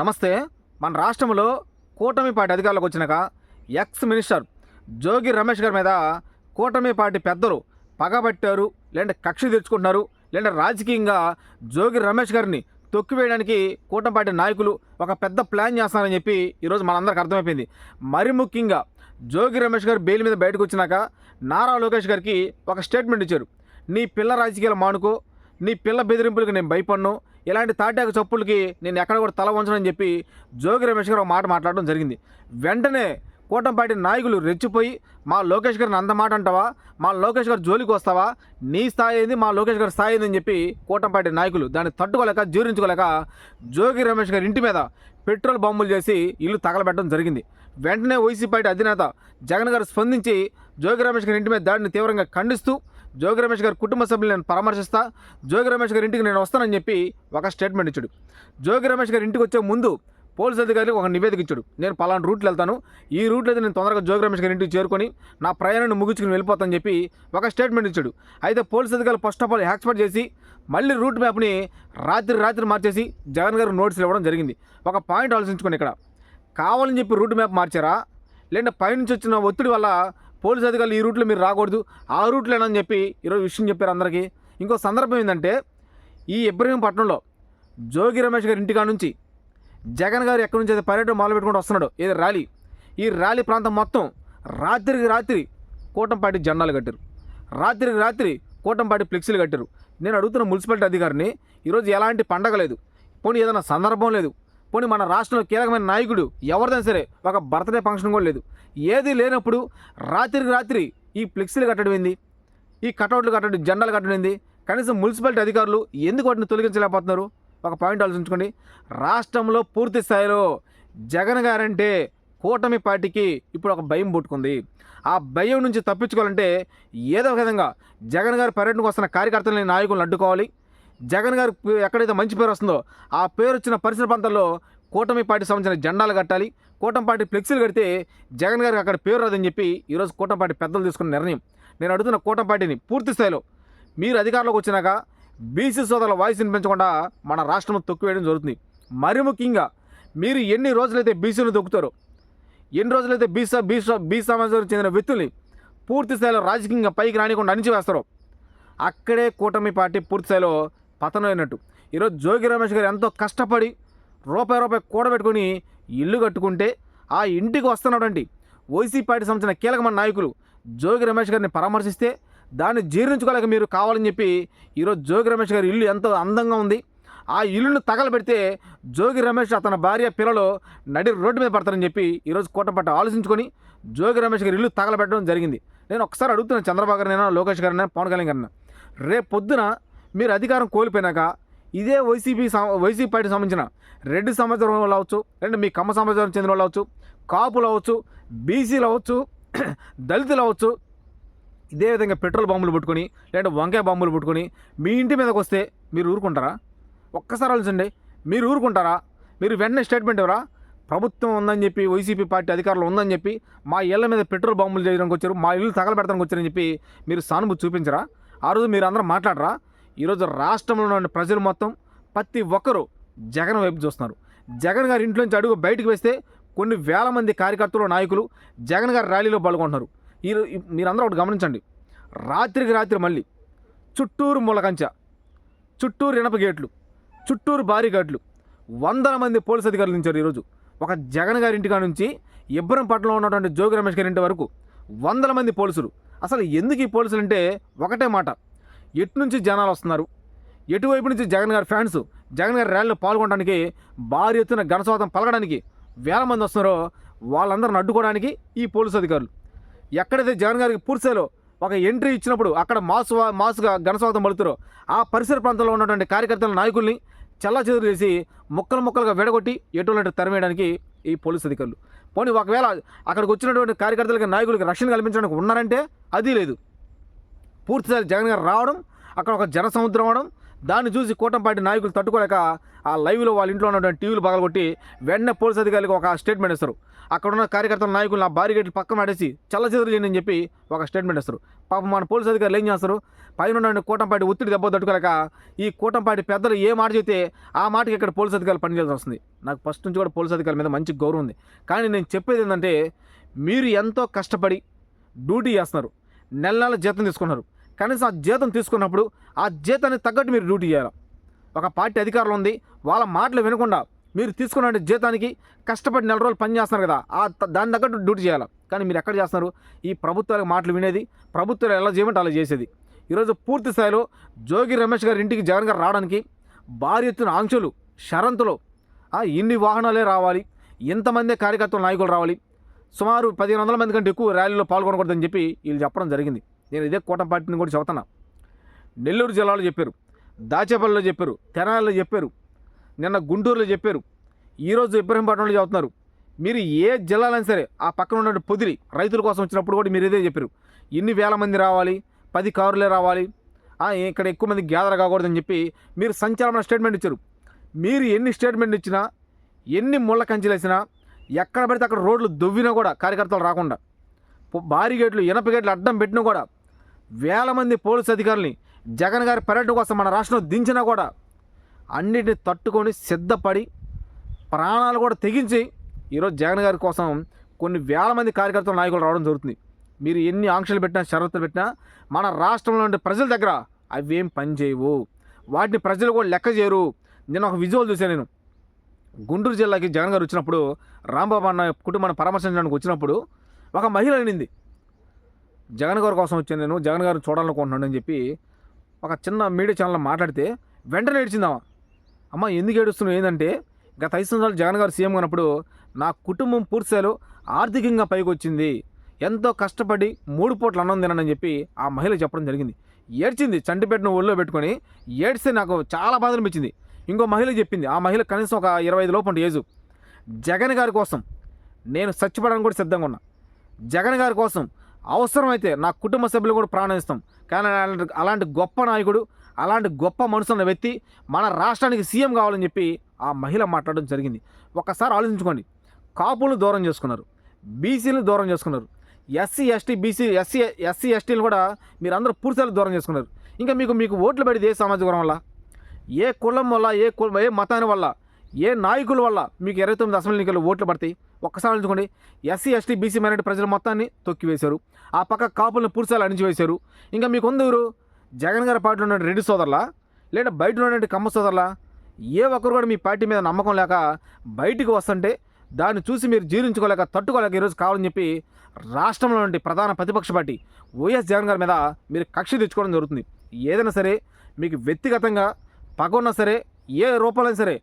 నమస్తే మన రాష్ట్రంలో కూటమి పార్టీ అధికారులకు వచ్చినాక ఎక్స్ మినిస్టర్ జోగి రమేష్ గారి మీద కూటమి పార్టీ పెద్దలు పగబట్టారు లేదంటే కక్ష తెచ్చుకుంటున్నారు లేదంటే రాజకీయంగా జోగి రమేష్ గారిని తొక్కివేయడానికి కూటమి పార్టీ నాయకులు ఒక పెద్ద ప్లాన్ చేస్తున్నారని చెప్పి ఈరోజు మనందరికి అర్థమైపోయింది. మరి ముఖ్యంగా జోగి రమేష్ గారు బెయిల్ మీద బయటకు వచ్చినాక నారా లోకేష్ గారికి ఒక స్టేట్మెంట్ ఇచ్చారు. నీ పిల్ల రాజకీయాలు మానుకో నీ పిల్ల బెదిరింపులకు నేను భయపడను ఇలాంటి తాటాక చప్పులకి నేను ఎక్కడ కూడా తల వంచనని చెప్పి జోగి రమేష్ గారు ఒక మాట మాట్లాడడం జరిగింది. వెంటనే కూటంపాటి నాయకులు రెచ్చిపోయి మా లోకేష్ గారిని అంత మాట అంటావా? మా లోకేష్ గారు జోలికి వస్తావా? నీ స్థాయి ఏంది? మా లోకేష్ గారి స్థాయి ఏంది? అని చెప్పి కూటంపాటి నాయకులు దాన్ని తట్టుకోలేక జీర్ణించుకోలేక జోగి రమేష్ గారి ఇంటి మీద పెట్రోల్ బాంబులు చేసి ఇల్లు తగలబెట్టడం జరిగింది. వెంటనే వైసీపీ పార్టీ అధినేత జగన్ గారు స్పందించి జోగి రమేష్ గారి ఇంటి మీద దాడిని తీవ్రంగా ఖండిస్తూ జోగి రమేష్ గారి కుటుంబ సభ్యులు నేను పరామర్శిస్తా. జోగి రమేష్ గారి ఇంటికి నేను వస్తానని చెప్పి ఒక స్టేట్మెంట్ ఇచ్చాడు. జోగి రమేష్ గారి ఇంటికి వచ్చే ముందు పోలీస్ అధికారులకు ఒక నివేదిక ఇచ్చాడు. నేను పలానా రూట్లో వెళ్తాను. ఈ రూట్లో అయితే నేను తొందరగా జోగి రమేష్ గారి ఇంటికి చేరుకొని నా ప్రయాణాన్ని ముగించుకుని వెళ్ళిపోతానని చెప్పి ఒక స్టేట్మెంట్ ఇచ్చాడు. అయితే పోలీస్ అధికారులు ఫస్ట్ ఆఫ్ ఆల్ హ్యాక్స్పర్ట్ చేసి మళ్ళీ రూట్ మ్యాప్ని రాత్రి రాత్రి మార్చేసి జగన్ గారు నోటీసులు ఇవ్వడం జరిగింది. ఒక పాయింట్ ఆలోచించుకొని ఇక్కడ. కావాలని చెప్పి రూట్ మ్యాప్ మార్చారా? లేదంటే పైనుంచి వచ్చిన ఒత్తిడి వల్ల పోలీస్ అధికారులు ఈ రూట్లో మీరు రాకూడదు. ఆ రూట్లోనని చెప్పి ఈరోజు విషయం చెప్పారు అందరికీ. ఇంకో సందర్భం ఏంటంటే ఈ ఇబ్రహీంపట్నంలో జోగి రమేష్ గారి ఇంటికా నుంచి జగన్ గారు ఎక్కడి నుంచి అయితే పర్యటన మొదలు పెట్టుకుంటూ వస్తున్నాడు ఏది ర్యాలీ. ఈ ర్యాలీ ప్రాంతం మొత్తం రాత్రికి రాత్రి కూటంపాటి జెండాలు కట్టారు. రాత్రికి రాత్రి కూటంపాటి ఫ్లెక్సీలు కట్టారు. నేను అడుగుతున్న మున్సిపాలిటీ అధికారిని ఈరోజు ఎలాంటి పండగ లేదు. పోనీ ఏదైనా సందర్భం లేదు. పోనీ మన రాష్ట్రంలో కీలకమైన నాయకుడు ఎవరిదైనా సరే ఒక బర్త్డే ఫంక్షన్ కూడా లేదు. ఏది లేనప్పుడు రాత్రికి రాత్రి ఈ ఫ్లెక్సీలు కట్టడం ఏంది? ఈ కటౌట్లు కట్టడం జెండాలు కట్టడం ఏంది? కనీసం మున్సిపాలిటీ అధికారులు ఎందుకు వాటిని తొలగించలేకపోతున్నారు? ఒక పాయింట్ ఆలోచించుకోండి. రాష్ట్రంలో పూర్తి స్థాయిలో జగన్ గారంటే కూటమి పార్టీకి ఇప్పుడు ఒక భయం పుట్టుకుంది. ఆ భయం నుంచి తప్పించుకోవాలంటే ఏదో ఒక విధంగా జగన్ గారి పర్యటనకు వస్తున్న కార్యకర్తలని నాయకులను అడ్డుకోవాలి. జగన్ గారు ఎక్కడైతే మంచి పేరు వస్తుందో ఆ పేరు వచ్చిన పరిసర ప్రాంతాల్లో కూటమి పార్టీ సంబంధించిన జెండాలు కట్టాలి. కూటమి పార్టీ ఫ్లెక్సీలు కడితే జగన్ గారికి అక్కడ పేరు రాదని చెప్పి ఈరోజు కూటమి పార్టీ పెద్దలు తీసుకున్న నిర్ణయం. నేను అడుగుతున్న కూటమి పార్టీని పూర్తి స్థాయిలో మీరు అధికారంలోకి వచ్చినాక బీసీ సోదరుల వాయిస్ పెంచకుండా మన రాష్ట్రం తొక్కివేయడం జరుగుతుంది. మరి ముఖ్యంగా మీరు ఎన్ని రోజులైతే బీసీలు తొక్కుతారో ఎన్ని రోజులైతే బీసా బీసా బీ సమాజానికి చెందిన వ్యక్తుల్ని పూర్తి స్థాయిలో రాజకీయంగా పైకి రానికుండా అణిచివేస్తారో అక్కడే కూటమి పార్టీ పూర్తి స్థాయిలో పతనం అయినట్టు ఈరోజు జోగి రమేష్ గారు ఎంతో కష్టపడి రూపాయి రూపాయి కూడబెట్టుకుని ఇల్లు కట్టుకుంటే ఆ ఇంటికి వస్తున్నాడండి. వైసీపీ పార్టీ సంబంధించిన కీలకమైన నాయకులు జోగి రమేష్ గారిని పరామర్శిస్తే దాన్ని జీర్ణించుకోలేక మీరు కావాలని చెప్పి ఈరోజు జోగి రమేష్ గారి ఇల్లు ఎంతో అందంగా ఉంది. ఆ ఇల్లును తగలబెడితే జోగి రమేష్ అతని భార్య పిల్లలు నడి రోడ్డు మీద పడతారని చెప్పి ఈరోజు కోటపట్ట ఆలోచించుకొని జోగి రమేష్ గారి ఇల్లు తగలబెట్టడం జరిగింది. నేను ఒకసారి అడుగుతున్నాను చంద్రబాబు గారినైనా లోకేష్ గారినైనా పవన్ కళ్యాణ్ గారిన రేపు పొద్దున మీరు అధికారం కోల్పోయినాక ఇదే వైసీపీ వైసీపీ పార్టీ సంబంధించిన రెడ్డి సమాచారం వాళ్ళు అవచ్చు లేదంటే మీ కమ్మ సమాచారం చెందిన వాళ్ళు అవచ్చు కాపులు అవ్వచ్చు బీసీలు అవ్వచ్చు దళితులు అవ్వచ్చు ఇదే విధంగా పెట్రోల్ బాంబులు పట్టుకొని లేదంటే వంకాయ బాంబులు పుట్టుకొని మీ ఇంటి మీదకి వస్తే మీరు ఊరుకుంటారా? ఒక్కసారి ఆలోచండి మీరు ఊరుకుంటారా? మీరు వెంటనే స్టేట్మెంట్ ఇవ్వరా? ప్రభుత్వం ఉందని చెప్పి వైసీపీ పార్టీ అధికారులు ఉందని చెప్పి మా ఇళ్ళ మీద పెట్రోల్ బాంబులు చేయడానికి వచ్చారు మా ఇల్లు తగలబెడతానికి వచ్చారని చెప్పి మీరు సానుభూతి చూపించరా? ఆ రోజు మీరు అందరూ మాట్లాడరా? ఈరోజు రాష్ట్రంలో ఉన్న ప్రజలు మొత్తం ప్రతి ఒక్కరూ జగన్ వైపు చూస్తున్నారు. జగన్ గారి ఇంట్లోంచి అడుగు బయటకు వేస్తే కొన్ని వేల మంది కార్యకర్తలు నాయకులు జగన్ గారి ర్యాలీలో పాల్గొంటున్నారు. ఈ మీరందరూ ఒకటి గమనించండి. రాత్రికి రాత్రి మళ్ళీ చుట్టూరు మూలకంచ చుట్టూరు ఇనప గేట్లు చుట్టూరు భారీ గేట్లు. వందల మంది పోలీస్ అధికారులు నించారు ఈరోజు. ఒక జగన్ గారి ఇంటికా నుంచి ఇబ్బరంపట్నంలో ఉన్నటువంటి జోగి రమేష్ గారి ఇంటి వరకు వందల మంది పోలీసులు. అసలు ఎందుకు ఈ పోలీసులు అంటే ఒకటే మాట. ఎటు నుంచి జనాలు వస్తున్నారు ఎటువైపు నుంచి జగన్ గారి ఫ్యాన్స్ జగన్ గారి ర్యాలీలో పాల్గొనడానికి భారీ ఎత్తున ఘనస్వాతం పలకడానికి వేల మంది వస్తున్నారో వాళ్ళందరిని అడ్డుకోవడానికి ఈ పోలీసు అధికారులు. ఎక్కడైతే జగన్ గారికి పూర్సేలో ఒక ఎంట్రీ ఇచ్చినప్పుడు అక్కడ మాసు మాసుగా ఘనస్వాతం పలుతారో ఆ పరిసర ప్రాంతంలో ఉన్నటువంటి కార్యకర్తల నాయకుల్ని చల్లా చెదురు చేసి ముక్కలు ముక్కలుగా విడగొట్టి ఎటువంటి తరిమేయడానికి ఈ పోలీసు అధికారులు. పోనీ ఒకవేళ అక్కడికి వచ్చినటువంటి కార్యకర్తలకి నాయకులకి రక్షణ కల్పించడానికి ఉన్నారంటే అది లేదు. పూర్తిసారి జగన్ గారు రావడం అక్కడ ఒక జన సముద్రం అవడం దాన్ని చూసి కూటంపాటి నాయకులు తట్టుకోలేక ఆ లైవ్లో వాళ్ళ ఇంట్లో ఉన్నటువంటి టీవీలు పగలగొట్టి వెంటనే పోలీస్ అధికారులకు ఒక స్టేట్మెంట్ ఇస్తారు. అక్కడ ఉన్న కార్యకర్తల నాయకులు నా బారిగేట్లు పక్కన పడేసి చల్లచెదురు చేయండి అని చెప్పి ఒక స్టేట్మెంట్ ఇస్తారు. పాపం మన పోలీస్ అధికారులు ఏం చేస్తారు? పైన ఉన్న కూటంపాటి ఒత్తిడి దెబ్బ తట్టుకోలేక ఈ కూటంపాటి పెద్దలు ఏ మాట చెబితే ఆ మాటకి ఇక్కడ పోలీస్ అధికారులు పనిచేయాల్సి వస్తుంది. నాకు ఫస్ట్ నుంచి కూడా పోలీస్ అధికారుల మీద మంచి గౌరవం ఉంది. కానీ నేను చెప్పేది ఏంటంటే మీరు ఎంతో కష్టపడి డ్యూటీ చేస్తున్నారు. నెల నెల జీతం తీసుకున్నారు. కనీసం ఆ జీతం తీసుకున్నప్పుడు ఆ జీతానికి తగ్గట్టు మీరు డ్యూటీ చేయాలి. ఒక పార్టీ అధికారులు ఉంది వాళ్ళ మాటలు వినకుండా మీరు తీసుకున్న జీతానికి కష్టపడి నెల రోజులు పని చేస్తున్నారు కదా ఆ దాని తగ్గట్టు డ్యూటీ చేయాలి. కానీ మీరు ఎక్కడ చేస్తున్నారు? ఈ ప్రభుత్వాలకు మాటలు వినేది ప్రభుత్వాలు ఎలా చేయమంటే అలా చేసేది. ఈరోజు పూర్తి స్థాయిలో జోగి రమేష్ గారి ఇంటికి జగన్ గారు రావడానికి భారీ ఎత్తున ఆంక్షలు షరంతులు ఇన్ని వాహనాలే రావాలి ఇంతమంది కార్యకర్తలు నాయకులు రావాలి. సుమారు పదిహేను వందల మంది కంటే ఎక్కువ ర్యాలీలో పాల్గొనకూడదని చెప్పి వీళ్ళు చెప్పడం జరిగింది. నేను ఇదే కూటమి పార్టీని కూడా చెబుతున్నా. నెల్లూరు జిల్లాలో చెప్పారు దాచేపల్లిలో చెప్పారు తెనాలిలో చెప్పారు నిన్న గుంటూరులో చెప్పారు. ఈరోజు ఇబ్రహీంపట్నంలో చెబుతున్నారు. మీరు ఏ జిల్లాలైనా సరే ఆ పక్కన ఉన్న పొదిరి రైతుల కోసం వచ్చినప్పుడు కూడా మీరు ఇదే చెప్పారు. ఇన్ని వేల మంది రావాలి పది కారులే రావాలి ఇక్కడ ఎక్కువ మంది గ్యాదర్ కాకూడదని చెప్పి మీరు సంచలన స్టేట్మెంట్ ఇచ్చారు. మీరు ఎన్ని స్టేట్మెంట్ ఇచ్చినా ఎన్ని ముళ్ళ కంచెలు వేసినా ఎక్కడ పడితే అక్కడ రోడ్లు దొవ్వినా కూడా కార్యకర్తలు రాకుండా భారీ గేట్లు ఇనప గేట్లు అడ్డం పెట్టినా కూడా వేల మంది పోలీసు అధికారుల్ని జగన్ గారి పర్యటన కోసం మన రాష్ట్రంలో దించినా కూడా అన్నిటిని తట్టుకొని సిద్ధపడి ప్రాణాలు కూడా తెగించి ఈరోజు జగన్ గారి కోసం కొన్ని వేల మంది కార్యకర్తల నాయకులు రావడం జరుగుతుంది. మీరు ఎన్ని ఆంక్షలు పెట్టినా షరతులు పెట్టినా మన రాష్ట్రంలో ఉండే ప్రజల దగ్గర అవి ఏం పని చేయవు. వాటిని ప్రజలు కూడా లెక్క చేయరు. నేను ఒక విజువల్ చూశాను నేను. గుంటూరు జిల్లాకి జగన్ గారు వచ్చినప్పుడు రాంబాబు అన్న కుటుంబాన్ని పరామర్శించడానికి వచ్చినప్పుడు ఒక మహిళ అనింది. జగన్ గారి కోసం వచ్చాను నేను జగన్ గారిని చూడాలనుకుంటున్నాను అని చెప్పి ఒక చిన్న మీడియా ఛానల్లో మాట్లాడితే వెంటనే ఏడ్చిందామా అమ్మ ఎందుకు ఏడుస్తున్నావు? ఏంటంటే గత ఐదు సంవత్సరాలు జగన్ గారు సీఎం ఉన్నప్పుడు నా కుటుంబం పూర్తిస్థాయిలో ఆర్థికంగా పైకి వచ్చింది. ఎంతో కష్టపడి మూడు పూట్ల అన్నం తినని చెప్పి ఆ మహిళ చెప్పడం జరిగింది. ఏడ్చింది చంటిపెట్టిన ఒళ్ళో పెట్టుకొని ఏడ్స్తే నాకు చాలా బాధ అనిపించింది. ఇంకో మహిళ చెప్పింది ఆ మహిళ కనీసం ఒక ఇరవై ఐదు లోపు ఏజు. జగన్ గారి కోసం నేను చచ్చిపోవడానికి కూడా సిద్ధంగా ఉన్నా. జగన్ గారి కోసం అవసరమైతే నా కుటుంబ సభ్యులు కూడా ప్రాణం ఇస్తాం. కానీ అలాంటి అలాంటి గొప్ప నాయకుడు అలాంటి గొప్ప మనసున్న వ్యక్తి మన రాష్ట్రానికి సీఎం కావాలని చెప్పి ఆ మహిళ మాట్లాడడం జరిగింది. ఒక్కసారి ఆలోచించుకోండి. కాపులను దూరం చేసుకున్నారు. బీసీలను దూరం చేసుకున్నారు. SC ST BC SC SC ఎస్టీలు కూడా మీరు అందరూ పూర్తిగా దూరం చేసుకున్నారు. ఇంకా మీకు మీకు ఓట్లు పడేది ఏ సామాజిక వర్గం వల్ల? ఏ కులం వల్ల ఏ కుల ఏ మతాని వల్ల? ఏ నాయకుల వల్ల మీకు ఇరవై తొమ్మిది అసెంబ్లీ ఎన్నికలు ఓట్లు పడతాయి? ఒక్కసారి ఉంచుకోండి ఎస్సీ ఎస్టీ బీసీ మైనార్టీ ప్రజల మొత్తాన్ని తొక్కివేశారు. ఆ పక్క కాపులను పూర్తిసార్లు అణిచివేశారు. ఇంకా మీకు ఉందరు జగన్ గారి పార్టీలో ఉన్న రెడ్డి సోదరులా? లేదా బయట ఉన్నటువంటి కమ్మ సోదరులా? ఏ ఒక్కరు కూడా మీ పార్టీ మీద నమ్మకం లేక బయటికి వస్తుంటే దాన్ని చూసి మీరు జీర్ణించుకోలేక తట్టుకోలేక ఈరోజు కావాలని చెప్పి రాష్ట్రంలో నుండి ప్రధాన ప్రతిపక్ష పార్టీ వైఎస్ జగన్ గారి మీద మీరు కక్ష తెచ్చుకోవడం జరుగుతుంది. ఏదైనా సరే మీకు వ్యక్తిగతంగా పగ ఉన్నా సరే ఏ రూపంలో సరే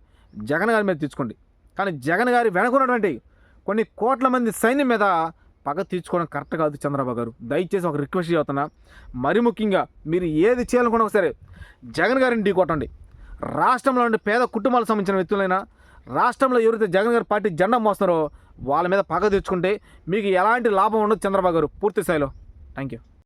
జగన్ గారి మీద తెచ్చుకోండి. కానీ జగన్ గారి వెనకున్నటువంటి కొన్ని కోట్ల మంది సైన్యం మీద పగ తీర్చుకోవడం కరెక్ట్ కాదు చంద్రబాబు గారు. దయచేసి ఒక రిక్వెస్ట్ చేస్తున్నా. మరి ముఖ్యంగా మీరు ఏది చేయాలనుకున్నా సరే జగన్ గారిని ఢీకొట్టండి రాష్ట్రంలో ఉండే పేద కుటుంబాలకు సంబంధించిన వ్యక్తులైనా రాష్ట్రంలో ఎవరైతే జగన్ గారి పార్టీ జెండా మోస్తారో వాళ్ళ మీద పగ తెచ్చుకుంటే మీకు ఎలాంటి లాభం ఉండదు చంద్రబాబు గారు. పూర్తి స్థాయిలో. Thank you